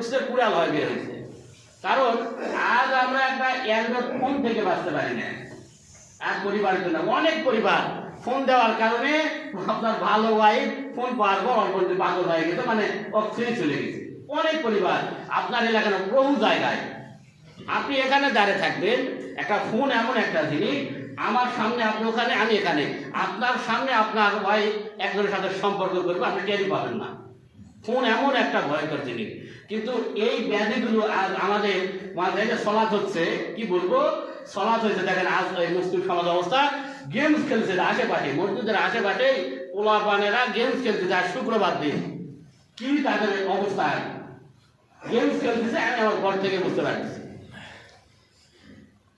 ঢুকছে কুড়াল হয়ে বের হয়েছে। কারণ আজ আমরা একটা অ্যান্ড্রয়েড ফোন থেকে বাঁচতে পারি না এক পরিবারের জন্য, অনেক পরিবার ফোন দেওয়ার কারণে আপনার ভালো ওয়াইফ ফোন পাওয়ার পর অল্প পাগল হয়ে গেছে মানে অক্সিজেন চলে গেছে। অনেক পরিবার আপনার এলাকার বহু জায়গায়। আপনি এখানে দাঁড়িয়ে থাকবেন, একটা ফোন এমন একটা জিনিস, আমার সামনে আপনি ওখানে, আমি এখানে। আপনার সামনে আপনার ওয়াইফ একজনের সাথে সম্পর্ক করবে, আপনি টেরি পাবেন না। ফোন এমন একটা ভয়ঙ্কর জিনিস। কিন্তু এই ব্যাধিগুলো আজ আমাদের মাঝে যে সলাৎ হচ্ছে, কি বলব? সলাৎ হয়েছে, দেখেন আজ এই মুসলিম সমাজ অবস্থা, গেমস খেলছে আশেপাশে, মসজিদের আশেপাশে পোলা পানেরা গেমস খেলছে আর শুক্রবার দিন। কি তাদের অবস্থা? গেমস খেলতেছে আমি আমার ঘর থেকে বুঝতে পারছি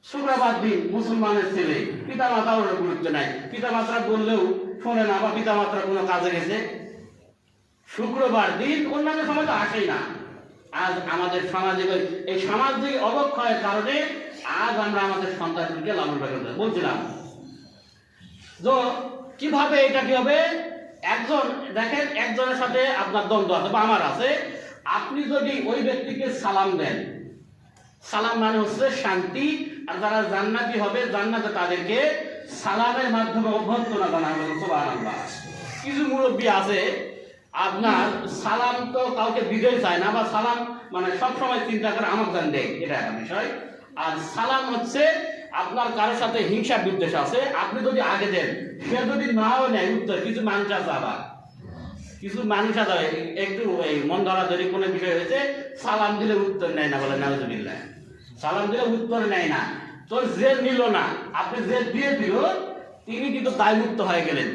শুক্রবার দিন মুসলমানের ছেলে পিতা মাতার গুরুত্ব নাই। পিতা মাতা বললেও শোনে না বা পিতা মাতার কোনো কাজে গেছে। শুক্রবার দিন অন্যান্য সময় তো আসেই না। আজ আমাদের সামাজিক এই সামাজিক অবক্ষয়ের কারণে আজ আমরা আমাদের সন্তানকে লালন পালন বলছিলাম। তো কীভাবে এটা কি হবে? একজন দেখেন, একজনের সাথে আপনার দ্বন্দ্ব আছে বা আমার আছে। আপনি যদি ওই ব্যক্তিকে সালাম দেন, সালাম মানে হচ্ছে শান্তি, আর যারা জান্নাতি হবে, জান্নাতে তাদেরকে সালামের মাধ্যমে অভ্যর্থনা জানানো হবে কিছু মুরব্বী আছে আপনার সালাম তো কাউকে দিতেই চায় না বা সালাম মানে সবসময় চিন্তা করে আমার জান দেয়, এটা একটা বিষয়। আর সালাম হচ্ছে আপনার কারোর সাথে হিংসা বিদ্বেষ আছে, আপনি যদি আগে দেন, সে যদি নাও নেয়, উত্তর, কিছু মানুষ আছে আবার কিছু মানুষ আছে একটু এই মন ধরা ধরি কোনো বিষয় হয়েছে, সালাম দিলে উত্তর নেয় না বলে, নাউজুবিল্লাহ। সালাম দিলে উত্তর নেয় না। তো যে নিল না, আপনি যে দিয়ে দিল, তিনি কিন্তু দায়মুক্ত হয়ে গেলেন।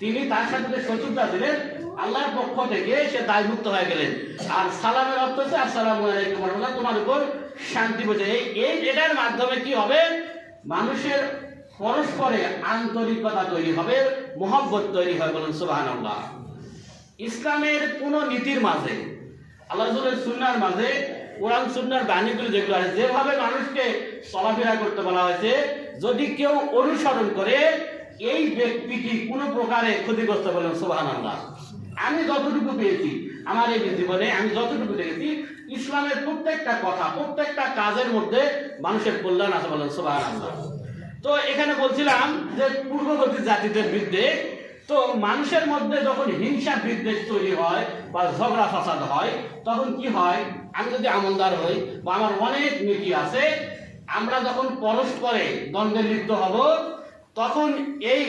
তিনি তার সাথে শত্রুতা ছিলেন, আল্লাহর পক্ষ থেকে সে দায়মুক্ত হয়ে গেলেন। আর সালামের অর্থ হচ্ছে, আসসালামু আলাইকুম তোমার উপর শান্তি বসে। এই এটার মাধ্যমে কি হবে? মানুষের পরস্পরে আন্তরিকতা তৈরি হবে, মোহব্বত তৈরি হয় বলেন, সুবহানাল্লাহ। ইসলামের কোন নীতির মাঝে, আল্লাহ সুন্নার মাঝে, কোরআন সুন্নার বাণীগুলো যেগুলো আছে, যেভাবে মানুষকে চলাফেরা করতে বলা হয়েছে, যদি কেউ অনুসরণ করে এই ব্যক্তিটি কোনো প্রকারে ক্ষতিগ্রস্ত বলেন আল্লাহ আমি যতটুকু পেয়েছি আমার এই জীবনে, আমি যতটুকু দেখেছি, ইসলামের প্রত্যেকটা কথা, প্রত্যেকটা কাজের মধ্যে মানুষের কল্যাণ আছে বলেন আল্লাহ তো এখানে বলছিলাম যে পূর্ববর্তী জাতিদের বিরুদ্ধে, তো মানুষের মধ্যে যখন হিংসা বিদ্বেষ তৈরি হয় বা ঝগড়া ফাসাদ হয়, তখন কি হয়? আমি যদি আমলদার হই বা আমার অনেক নীতি আছে, আমরা যখন পরস্পরে দ্বন্দ্বে লিপ্ত হব তখন এই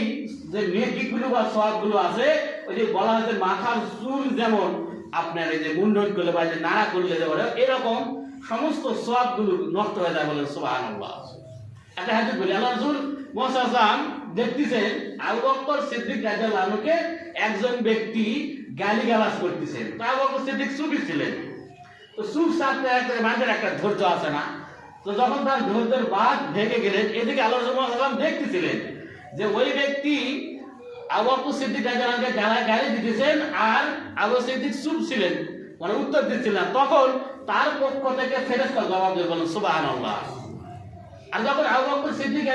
যে নীতিগুলো বা সবগুলো আছে, ওই যে বলা হয়েছে মাথার চুল যেমন আপনার এই যে মুন্ডন করলে বা যে নাড়া করলে যে বলে, এরকম সমস্ত সবগুলো নষ্ট হয়ে যায় বলে সোহান একটা হাদিস বলি আল্লাহ রাসূল ওয়াসাল্লাম দেখতেছেন, আবু বকর সিদ্দিক আনহুকে একজন ব্যক্তি গালিগালাজ করতেছেন। তো আবু সিদ্দিক সুফি ছিলেন। তো সুফ সাথে একটা মানুষের একটা ধৈর্য আছে না? তো যখন তার ধৈর্যের বাদ ভেঙে গেলেন, এদিকে আল্লাহ রাসূল দেখতেছিলেন। যে ওই ব্যক্তি আবু সিদ্দিক রাদিয়াল্লাহু আনহুকে গালা দিতেছেন আর আবু সিদ্দিক চুপ ছিলেন। মানে উত্তর দিচ্ছিলেন তখন তার পক্ষ থেকে ফেরেশতা জবাব দিয়ে বলেন সুবহানাল্লাহ। আর যখন আবু বকর সিদ্দিক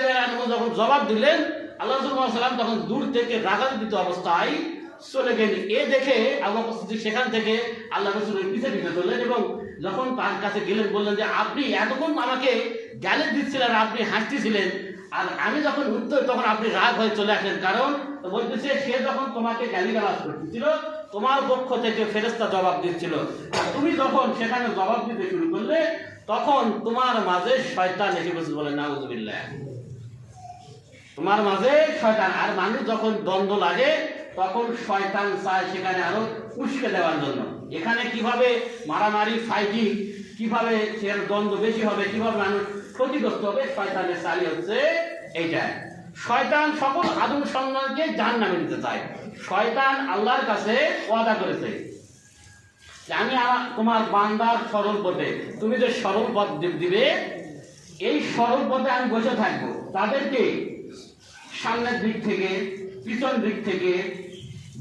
যখন জবাব দিলেন, আল্লাহ সাল্লাম তখন দূর থেকে রাগান্বিত অবস্থায় চলে গেলেন। এ দেখে আবু সিদ্দিক সেখান থেকে আল্লাহ রাসূলের পিছে পিছে চললেন এবং যখন তার কাছে গেলেন, বললেন যে, আপনি এতক্ষণ আমাকে গালি দিচ্ছিলেন আপনি হাসতেছিলেন। আর আমি যখন উত্তর, তখন আপনি রাগ হয়ে চলে আসেন। কারণ বলতেছে, সে যখন তোমাকে গালিগালাজ করতেছিল, তোমার পক্ষ থেকে ফেরেস্তা জবাব দিচ্ছিল। তুমি যখন সেখানে জবাব দিতে শুরু করলে, তখন তোমার মাঝে শয়তান এসে বসে বলে, নাউজুবিল্লাহ। তোমার মাঝে শয়তান। আর মানুষ যখন দ্বন্দ্ব লাগে, তখন শয়তান চায় সেখানে আরও উস্কে দেওয়ার জন্য। এখানে কীভাবে মারামারি ফাইটিং কীভাবে সে দ্বন্দ্ব বেশি হবে, কীভাবে মানুষ ক্ষতিগ্রস্ত হবে শয়তানের চালি হচ্ছে এইটা। শয়তান সকল আদম সন্তানকে জান নামে দিতে চায়। শয়তান আল্লাহর কাছে ওয়াদা করেছে আমি তোমার বান্দার সরল পথে, তুমি যে সরল পথ দিবে, এই সরল পথে আমি বসে থাকব। তাদেরকে সামনের দিক থেকে, পিছন দিক থেকে,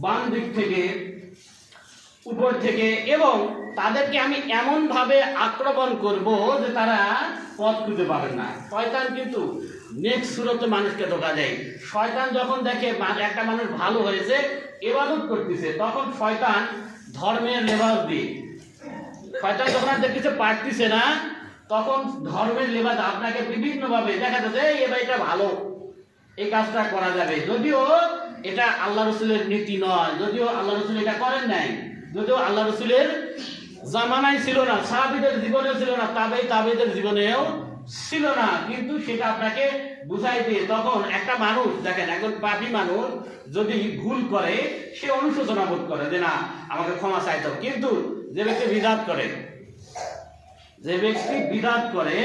বাম দিক থেকে উপর থেকে এবং তাদেরকে আমি এমন ভাবে আক্রমণ করব যে তারা পথ খুঁজে পাবেন না। শয়তান কিন্তু নেক্সট সুরতে মানুষকে ধোকা দেয়। শয়তান যখন দেখে একটা মানুষ ভালো হয়েছে এবাদত করতেছে তখন শয়তান ধর্মের লেবাস দিয়ে শয়তান যখন আর দেখতেছে পারতিছে না তখন ধর্মের লেবাদ আপনাকে বিভিন্নভাবে দেখা যাচ্ছে "এই, এবার এটা ভালো এই কাজটা করা যাবে। যদিও এটা আল্লাহ রসুলের নীতি নয় যদিও আল্লাহ রসুল এটা করেন নাই যদিও আল্লাহ রসুলের জামানায় ছিল না, সাহাবিদের জীবনে ছিল না, তাবেই তাবেদের জীবনেও ছিল না, কিন্তু সেটা আপনাকে বুঝাই দিয়ে তখন একটা মানুষ, দেখেন, একজন পাপী মানুষ যদি ভুল করে, সে অনুশোচনা বোধ করে যে না, আমাকে ক্ষমা চাইতে কিন্তু যে ব্যক্তি বিদাত করে, যে ব্যক্তি বিদাত করে,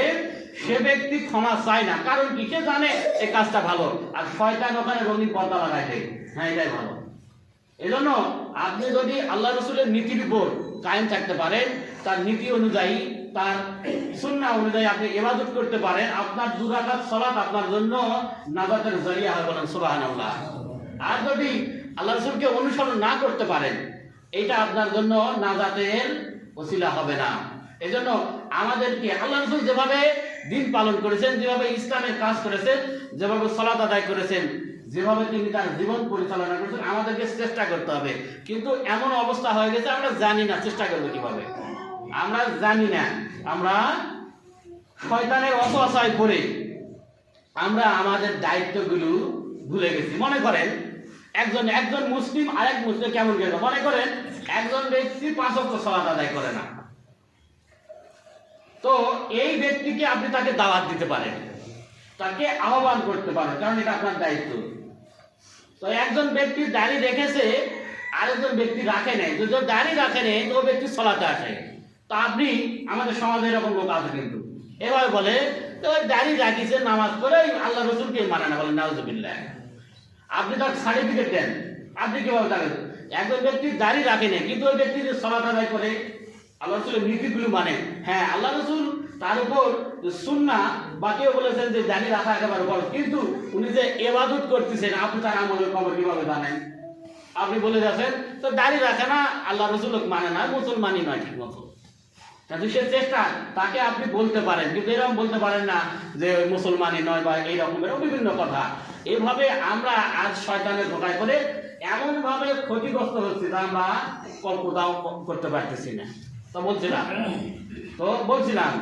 সে ব্যক্তি ক্ষমা চায় না। কারণ কি? সে জানে এই কাজটা ভালো। আর শয়তান ওখানে রঙিন পর্দা লাগাই হ্যাঁ এটাই ভালো। এজন্য আপনি যদি আল্লাহ রসুলের নীতির উপর কায়েম থাকতে পারেন, তার নীতি অনুযায়ী, তার সুন্না অনুযায়ী আপনি ইবাদত করতে পারেন, আপনার দুরাকাত সলাৎ আপনার জন্য নাজাতের জরিয়া হয় বলেন, সুবহানাল্লাহ। আর যদি আল্লাহ রসুলকে অনুসরণ না করতে পারেন, এটা আপনার জন্য নাজাতের ওসিলা হবে না। এজন্য আমাদেরকে আল্লাহ রসুল যেভাবে দিন পালন করেছেন, যেভাবে ইসলামের কাজ করেছেন, যেভাবে সলাত আদায় করেছেন যেভাবে তিনি তার জীবন পরিচালনা করেছেন, আমাদেরকে চেষ্টা করতে হবে। কিন্তু এমন অবস্থা হয়ে গেছে, আমরা জানি না, চেষ্টা করব কীভাবে। আমরা জানি না, আমরা শয়তানের অসহায় করে আমরা আমাদের দায়িত্বগুলো ভুলে গেছি। মনে করেন, একজন একজন মুসলিম আরেক মুসলিম কেমন গেল? মনে করেন, একজন ব্যক্তি পাঁচ অক্ট সলাত আদায় করে না। তো এই ব্যক্তিকে আপনি তাকে দাওয়াত দিতে পারেন, তাকে আহ্বান করতে পারেন, কারণ এটা আপনার দায়িত্ব। তো একজন ব্যক্তি দাড়ি রেখেছে, আরেকজন ব্যক্তি রাখে নাই। যদি দাড়ি রাখে নেই, তো ব্যক্তি সলাতে আসে। তো আপনি, আমাদের সমাজে এরকম লোক আছে কিন্তু। এভাবে বলে, তো ওই দাড়ি রাখিছে, নামাজ পড়ে আল্লাহ রসুলকে মানে না। বলেন নাউজুবিল্লাহ। আপনি তার সার্টিফিকেট দেন। আপনি কীভাবে তাকে একজন ব্যক্তি দাড়ি রাখে নেই, কিন্তু ওই ব্যক্তি যে আদায় করে আল্লাহ রসুলের নীতিগুলো মানে। হ্যাঁ আল্লাহ রসুল তার উপর সুন্না বা কেউ বলেছেন যে দাড়ি রাখা একেবারে বড়। কিন্তু উনি যে এবাদত করতেছেন, আপনি তার আমলের খবর কীভাবে জানেন? আপনি বলে যাচ্ছেন, তো দাড়ি রাখে না, আল্লাহ রসুল মানে না মুসলমানই নয় ঠিক মতো কিন্তু সে চেষ্টা, তাকে আপনি বলতে পারেন, কিন্তু এরকম বলতে পারেন না যে মুসলমানই নয় বা এই রকমের বিভিন্ন কথা। এভাবে আমরা আজ শয়তানের ধোকায় করে এমনভাবে ক্ষতিগ্রস্ত হচ্ছি যা আমরা কল্পনাও করতে পারতেছি না। তো বলছিলাম তো বলছিলাম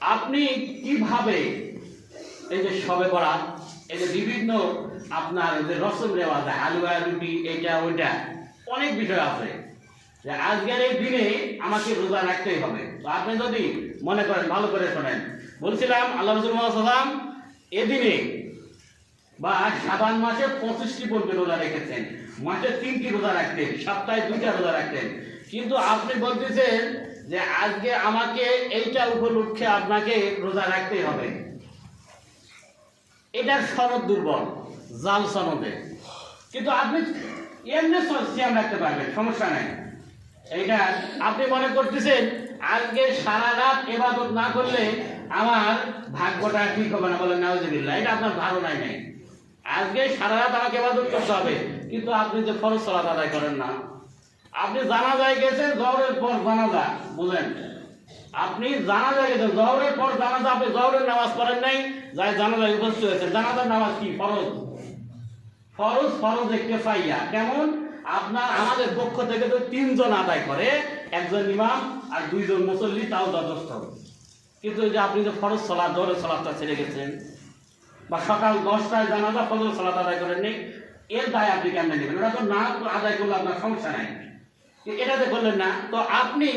আপনি কীভাবে এই যে সবে করা, এই যে বিভিন্ন আপনার যে রসম রেওয়াজ হালুয়া রুটি এইটা ওইটা, অনেক বিষয় আছে। যে আজকের এই দিনে আমাকে রোজা রাখতেই হবে। তো আপনি যদি মনে করেন, ভালো করে শোনেন। বলছিলাম, আল্লাহ রসুল সাল্লাম এদিনে বা সাবান মাসে পঁচিশটি পর্যন্ত রোজা রেখেছেন। মাসে তিনটি রোজা রাখতেন, সপ্তাহে দুইটা রোজা রাখতেন। কিন্তু আপনি বলতেছেন যে আজকে আমাকে এইটা উপলক্ষে আপনাকে রোজা রাখতে হবে। এটার সনদ দুর্বল, জাল সনদে। কিন্তু আপনি এমনি সিয়াম রাখতে পারবেন, সমস্যা নাই। এইটা আপনি মনে করতেছেন, আজকে সারা রাত এবাদত না করলে আমার ভাগ্যটা ঠিক হবে না বলেন, নাউজুবিল্লাহ, এটা আপনার ধারণাই নেই। আজকে সারা রাত আমাকে এবাদত করতে হবে, কিন্তু আপনি যে ফরজ সালাত আদায় করেন না আপনি জানা যায় গেছেন, জহরের পর জানাজা, বুঝলেন? আপনি জানাজা গেছেন, জহরের পর জানাজা, আপনি জহরের নামাজ পড়েন নাই, যাই জানাজায় উপস্থিত হয়েছেন। জানাজার নামাজ কি? ফরজ। ফরজ ফরজ একটু পাইয়া কেমন? আপনার, আমাদের পক্ষ থেকে তো তিনজন আদায় করে, একজন ইমাম আর দুইজন মুসল্লি, তাও যথেষ্ট। কিন্তু যে আপনি যে ফরজ সলাদ জোরের সলাদটা ছেড়ে গেছেন, বা সকাল দশটায় জানাজা ফজর সলাত আদায় করেননি এর দায় আপনি কেমনে নেবেন? ওটা তো না আদায় করলে আপনার সমস্যা নাই। এটাতে করলেন না তো আপনি